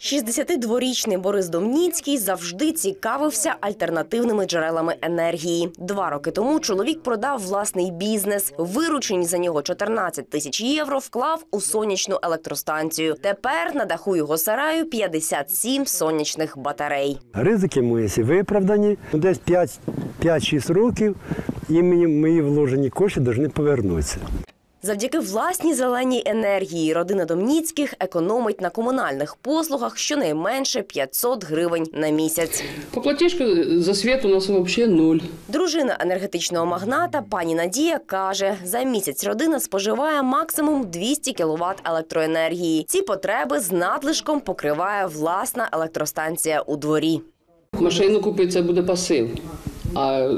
62-річний Борис Домніцький завжди цікавився альтернативними джерелами енергії. Два роки тому чоловік продав власний бізнес. Виручені за нього 14 тисяч євро вклав у сонячну електростанцію. Тепер на даху його сараю 57 сонячних батарей. Ризики мої виправдані. Десь 5 5-6 років і мені мої вложені кошти повинні повернутися. Завдяки власній зеленій енергії родина Домніцьких економить на комунальних послугах щонайменше 500 гривень на місяць. По платежку за свет у нас вообще ноль. Дружина енергетичного магната пані Надія каже, за місяць родина споживає максимум 200 кВт електроенергії. Ці потреби з надлишком покриває власна електростанція у дворі. Машину купити це буде пасив. А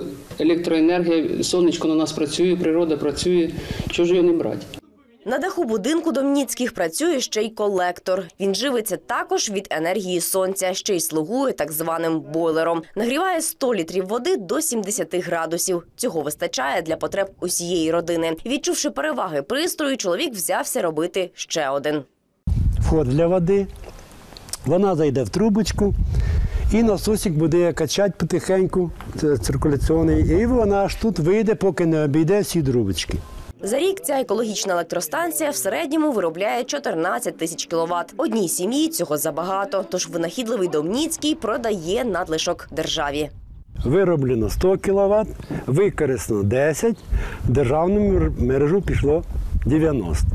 електроенергія, сонечко на нас працює, природа працює. Чого ж його не брати? На даху будинку Домніцьких працює ще й колектор. Він живиться також від енергії сонця, ще й слугує так званим бойлером. Нагріває 100 літрів води до 70 градусів. Цього вистачає для потреб усієї родини. Відчувши переваги пристрою, чоловік взявся робити ще один. Вход для води, вона зайде в трубочку, і насосик буде качати потихеньку, це циркуляційний, і вона аж тут вийде, поки не обійде всі трубочки. За рік ця екологічна електростанція в середньому виробляє 14 тисяч кіловат. Одній сім'ї цього забагато, тож винахідливий Домніцький продає надлишок державі. Вироблено 100 кВт, використано 10, в державну мережу пішло 90.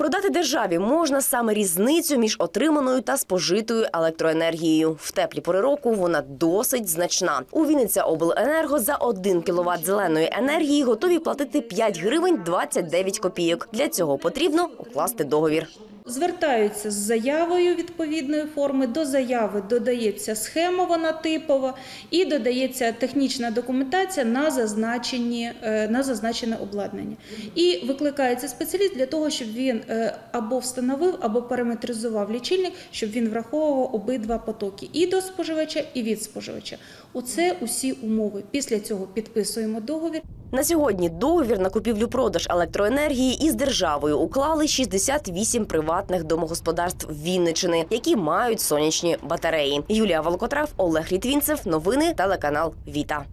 Продати державі можна саме різницю між отриманою та спожитою електроенергією. В теплі пори року вона досить значна. У Вінниця обленерго за 1 кВт зеленої енергії готові платити 5 гривень 29 копійок. Для цього потрібно укласти договір. Звертаються з заявою відповідної форми. До заяви додається схема, вона типова, і додається технічна документація на зазначені е, на зазначене обладнання. І викликається спеціаліст для того, щоб він е, або встановив, або параметризував лічильник, щоб він враховував обидва потоки і до споживача, і від споживача. Оце усі умови. Після цього підписуємо договір. На сьогодні договір на купівлю-продаж електроенергії із державою уклали 68 приватних домогосподарств Вінничини, які мають сонячні батареї. Юлія Волкотрав, Олег Літвінцев. Новини телеканал Віта.